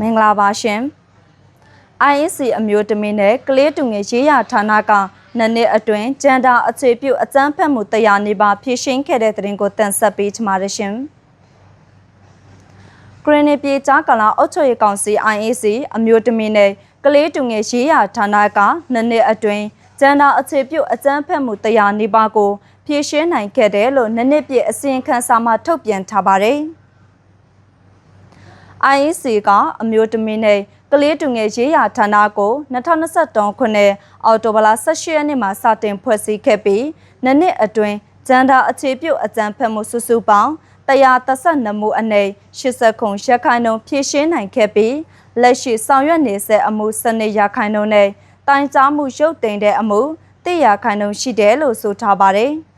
မင်္ဂလာပါရှင် ISC အမျိုးသမီးနဲ့ကလေးတူငယ်ရေးရာဌာနကနှစ်နှစ်အတွင်းဂျန်ဒါအခြေပြုအကြမ်းဖက်မှုတရားနေပါဖြည့်ရှင်းခဲ့တဲ့တဲ့ရင်ကိုတင်ဆက်ပေးချင်ပါတယ်ရှင်ဂရနီပြေကြားကလာအုတ်ချွေကောင်စီ IAC အမျိုးသမီးနဲ့ကလေးတူငယ်ရေးရာဌာနကနှစ်နှစ်အတွင်းဂျန်ဒါအခြေပြုအကြမ်းဖက်မှုတရားနေပါကိုဖြည့်ရှင်းနိုင်ခဲ့တယ်လို့နှစ်နှစ်ပြည့်အစီရင်ခံစာမှာထုတ်ပြန်ထားပါတယ်။ IEC ကအမျိုးသမီးနဲ့ကလေးတူငယ်ရေးရာဌာနကို2023ခုနှစ်အောက်တိုဘာလ18ရက်နေ့မှာစတင်ဖွဲ့စည်းခဲ့ပြီးနှစ်နှစ်အတွင်းဂျန်ဒါအခြေပြုအကြံဖက်မှုစုစုပေါင်း132မှုအနေ80ခုရက်ခိုင်နှုန်းဖြည့်ရှင်းနိုင်ခဲ့ပြီးလက်ရှိဆောင်ရွက်နေတဲ့အမှုစနစ်ရခိုင်နှုန်းနဲ့တိုင်ကြားမှုရုပ်သိမ်းတဲ့အမှု100ရာခိုင်နှုန်းရှိတယ်လို့ဆိုထားပါတယ်။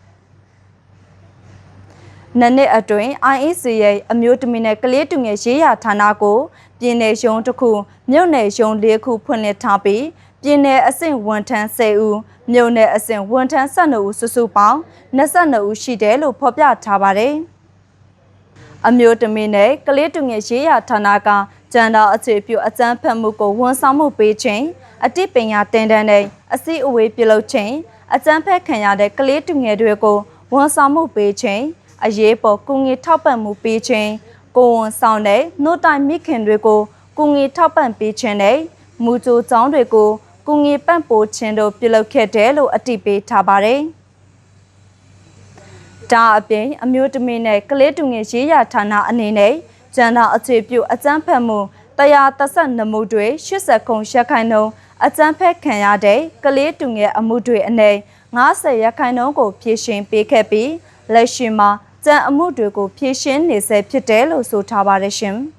နှစ်နှစ်အတွင်း IEC ရဲ့အမျိုးသမီးနဲ့ကလေးတူငယ်ရေးရာဌာနကိုပြည်내ရုံးတစ်ခုမြို့နယ်ရုံး၄ခုဖွင့်လှစ်ထားပြီးပြည်내အဆင့်ဝန်ထမ်း10ဦးမြို့နယ်အဆင့်ဝန်ထမ်း12ဦးစုစုပေါင်း22ဦးရှိတယ်လို့ဖော်ပြထားပါတယ်။အမျိုးသမီးနဲ့ကလေးတူငယ်ရေးရာဌာနကကျန်တာအခြေပြုအကြမ်းဖက်မှုကိုဝန်ဆောင်မှုပေးခြင်းအတိပညာတင်တန်းတဲ့အစည်းအဝေးပြုလုပ်ခြင်းအကြမ်းဖက်ခံရတဲ့ကလေးတူငယ်တွေကိုဝန်ဆောင်မှုပေးခြင်း အရေးပေါ်ကုငွေထောက်ပံ့မှုပေးခြင်းကိုဝန်ဆောင်တဲ့နှုတ်တိုင်မိခင်တွေကိုကုငွေထောက်ပံ့ပေးခြင်းနဲ့မူကြိုကျောင်းတွေကိုကုငွေပံ့ပိုးခြင်းတို့ပြုလုပ်ခဲ့တယ်လို့အတည်ပြုထားပါတယ်။ဒါအပြင်အမျိုးသမီးနဲ့ကလေးတူငယ်ရေးရာဌာနအနေနဲ့ကျန်တာအခြေပြုအကျန်းဖက်မှု132မှုတွေ80ခုရက်ခိုင်နှုန်းအကျန်းဖက်ခံရတဲ့ကလေးတူငယ်အမှုတွေအနေ90ရက်ခိုင်နှုန်းကိုဖြည့်ရှင်ပေးခဲ့ပြီးလက်ရှိမှာ ကြံအမှုတွေကိုဖြည့်ရှင်းနေဆဲဖြစ်တယ်လို့ဆိုထားပါတယ်ရှင်။